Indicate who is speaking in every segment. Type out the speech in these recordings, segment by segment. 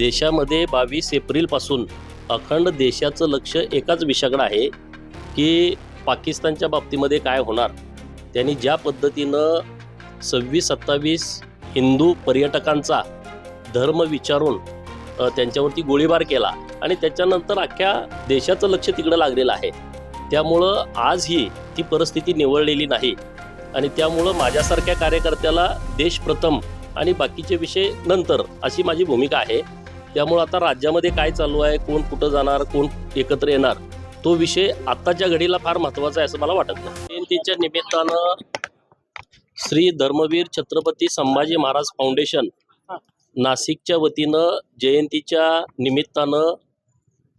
Speaker 1: देशामध्ये बावीस एप्रिलपासून अखंड देशाचं लक्ष एकाच विषयाकडं आहे की पाकिस्तानच्या बाबतीमध्ये काय होणार. त्यांनी ज्या पद्धतीनं सव्वीस सत्तावीस हिंदू पर्यटकांचा धर्म विचारून त्यांच्यावरती गोळीबार केला आणि त्याच्यानंतर अख्ख्या देशाचं लक्ष तिकडं लागलेलं आहे. त्यामुळं आजही ती परिस्थिती निवळलेली नाही आणि त्यामुळं माझ्यासारख्या कार्यकर्त्याला देश प्रथम आणि बाकीचे विषय नंतर अशी माझी भूमिका आहे. त्यामुळं आता राज्यामध्ये काय चालू आहे कोण कुठं जाणार कोण एकत्र येणार तो विषय आत्ताच्या घडीला फार महत्त्वाचा आहे असं मला वाटत नाही. जयंतीच्या निमित्तानं श्री धर्मवीर छत्रपती संभाजी महाराज फाउंडेशन नाशिकच्या वतीनं जयंतीच्या निमित्तानं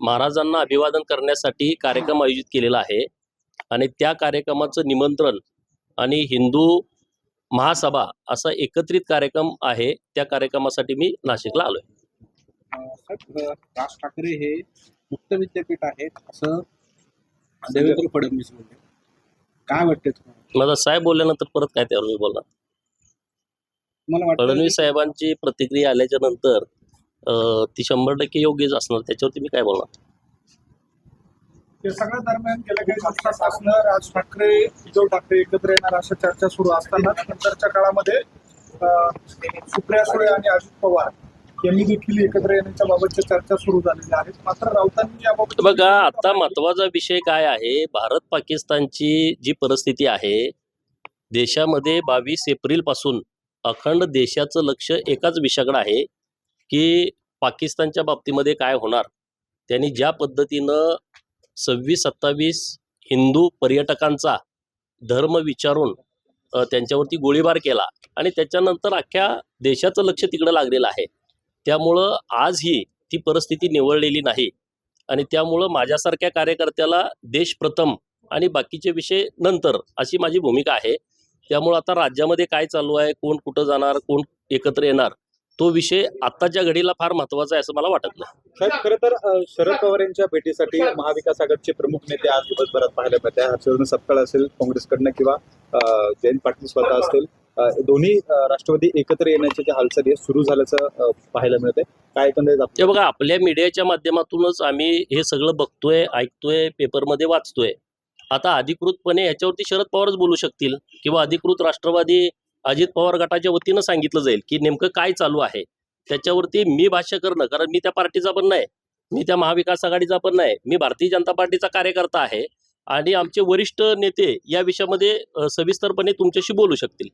Speaker 1: महाराजांना अभिवादन करण्यासाठी कार्यक्रम आयोजित केलेला आहे. आणि त्या कार्यक्रमाचं निमंत्रण आणि हिंदू महासभा असा एकत्रित कार्यक्रम आहे त्या कार्यक्रमासाठी मी नाशिकला आलोय.
Speaker 2: राज ठाकरे हे मुक्त विद्यापीठ आहेत असं देवेंद्र फडणवीस म्हणले. काय वाटते तुम्हाला?
Speaker 1: माझा साहेब बोलल्यानंतर परत काय त्यावर मी बोलणार?
Speaker 2: मला वाटतं
Speaker 1: फडणवीस साहेबांची प्रतिक्रिया आल्याच्यानंतर अं, ती शंभर टक्के योग्यच असणार त्याच्यावरती मी काय बोलणार?
Speaker 3: या सगळ्या दरम्यान गेल्या काही दिवसात असणं राज ठाकरे उद्धव ठाकरे एकत्र येणार अशा चर्चा सुरू असताना नंतरच्या काळामध्ये सुप्रिया सुळे आणि अजित पवार यांनी देखील एकत्र येण्याच्या बाबतच्या चर्चा सुरू झालेल्या आहेत. मात्र राऊतांनी याबाबत
Speaker 1: बघा आता महत्त्वाचा विषय काय आहे? भारत पाकिस्तानची जी परिस्थिती आहे देशामध्ये बावीस एप्रिलपासून अखंड देशाचं लक्ष एकाच विषयाकडे आहे की पाकिस्तानच्या बाबतीमध्ये काय होणार? त्यांनी ज्या पद्धतीनं सव्वीस सत्तावीस हिंदू पर्यटकांचा धर्म विचारून त्यांच्यावरती गोळीबार केला आणि त्याच्यानंतर अख्ख्या देशाचं लक्ष तिकडं लागलेलं आहे. त्यामुळं आजही ती परिस्थिती निवळलेली नाही. आणि त्यामुळं माझ्यासारख्या कार्यकर्त्याला देश प्रथम आणि बाकीचे विषय नंतर अशी माझी भूमिका आहे. त्यामुळं आता राज्यामध्ये काय चालू आहे कोण कुठं जाणार कोण एकत्र येणार तो विषय आत्ताच्या घडीला फार महत्त्वाचा आहे असं मला वाटत नाही.
Speaker 4: साहेब खरं तर शरद पवार यांच्या भेटीसाठी महाविकास आघाडीचे प्रमुख नेते आज दिवसभरात पाहायला मिळते हर्षवर्धन सपकाळ असेल काँग्रेसकडनं किंवा जयंत पाटील स्वतः असतील. दोन्ही राष्ट्रवादी एकत्र येण्याच्या ज्या हालचाली सुरू झाल्याचं पाहायला मिळते काय एकंदरीत
Speaker 1: बघा आपल्या मीडियाच्या माध्यमातूनच आम्ही हे सगळं बघतोय ऐकतोय पेपरमध्ये वाचतोय. आता अधिकृतपणे ह्याच्यावरती शरद पवारच बोलू शकतील किंवा अधिकृत राष्ट्रवादी अजित पवार गटाच्या वतीनं सांगितलं जाईल की नेमकं काय चालू आहे. त्याच्यावरती मी भाष्य करणं कारण मी त्या पार्टीचा पण नाही. मी त्या महाविकास आघाडीचा पण नाही. मी भारतीय जनता पार्टीचा कार्यकर्ता आहे आणि आमचे वरिष्ठ नेते या विषयामध्ये सविस्तरपणे तुमच्याशी बोलू शकतील.